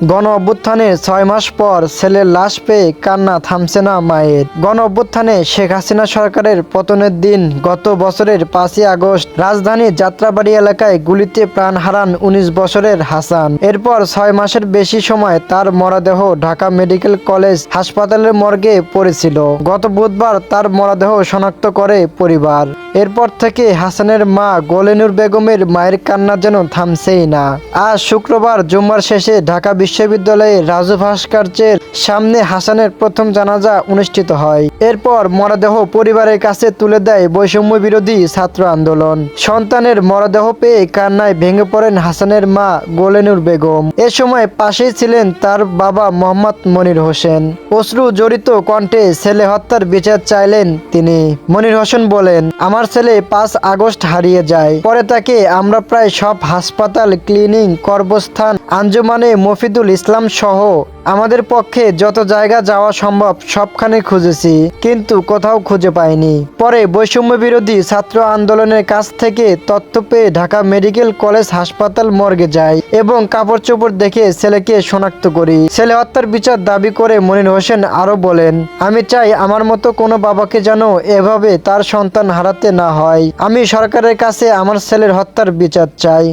গণ অভ্যুত্থানের ছয় মাস পর ছেলের লাশ পেয়ে কান্না থামছে না মায়ের। গণ অভ্যুত্থানে শেখ হাসিনা সরকারের পতনের দিন গত বছরের পাঁচই আগস্ট রাজধানী যাত্রাবাড়ি এলাকায় গুলিতে প্রাণ হারান উনিশ বছরের হাসান। এরপর ছয় মাসের বেশি সময় তার মরাদেহ ঢাকা মেডিকেল কলেজ হাসপাতালের মর্গে পড়েছিল। গত বুধবার তার মরাদেহ শনাক্ত করে পরিবার। এরপর থেকে হাসানের মা গোলেনুর বেগমের মায়ের কান্না যেন থামছেই না। আজ শুক্রবার জুম্মার শেষে ঢাকা বিশ্ববিদ্যালয়ে রাজু ভাস্কর্যের সামনে হাসানের প্রথম জানাজা অনুষ্ঠিত হয়। এরপর মরদেহ পরিবারের কাছে তুলে দেয় বৈষম্য বিরোধী ছাত্র আন্দোলন। সন্তানের মরদেহ পেয়ে কান্নায় ভেঙে পড়েন হাসানের মা গোলেনুর বেগম। এ সময় পাশেই ছিলেন তার বাবা মোহাম্মদ মনির হোসেন। অশ্রু জড়িত কণ্ঠে ছেলে হত্যার বিচার চাইলেন তিনি। মনির হোসেন বলেন, আমার ছেলে পাঁচ আগস্ট হারিয়ে যায়। পরে তাকে আমরা প্রায় সব হাসপাতাল ক্লিনিং কর্মস্থান আঞ্জুমানে মফিদুল ইসলাম সহ আমাদের পক্ষে যত জায়গা যাওয়া সম্ভব সবখানে খুঁজেছি, কিন্তু কোথাও খুঁজে পাইনি। পরে বৈষম্য বিরোধী ছাত্র আন্দোলনের কাছ থেকে তথ্য পেয়ে ঢাকা মেডিকেল কলেজ হাসপাতাল মর্গে যাই এবং কাপড় চোপড় দেখে ছেলেকে শনাক্ত করি। ছেলে হত্যার বিচার দাবি করে মনির হোসেন আরও বলেন, আমি চাই আমার মতো কোনো বাবাকে যেন এভাবে তার সন্তান হারাতে না হয়। আমি সরকারের কাছে আমার ছেলের হত্যার বিচার চাই।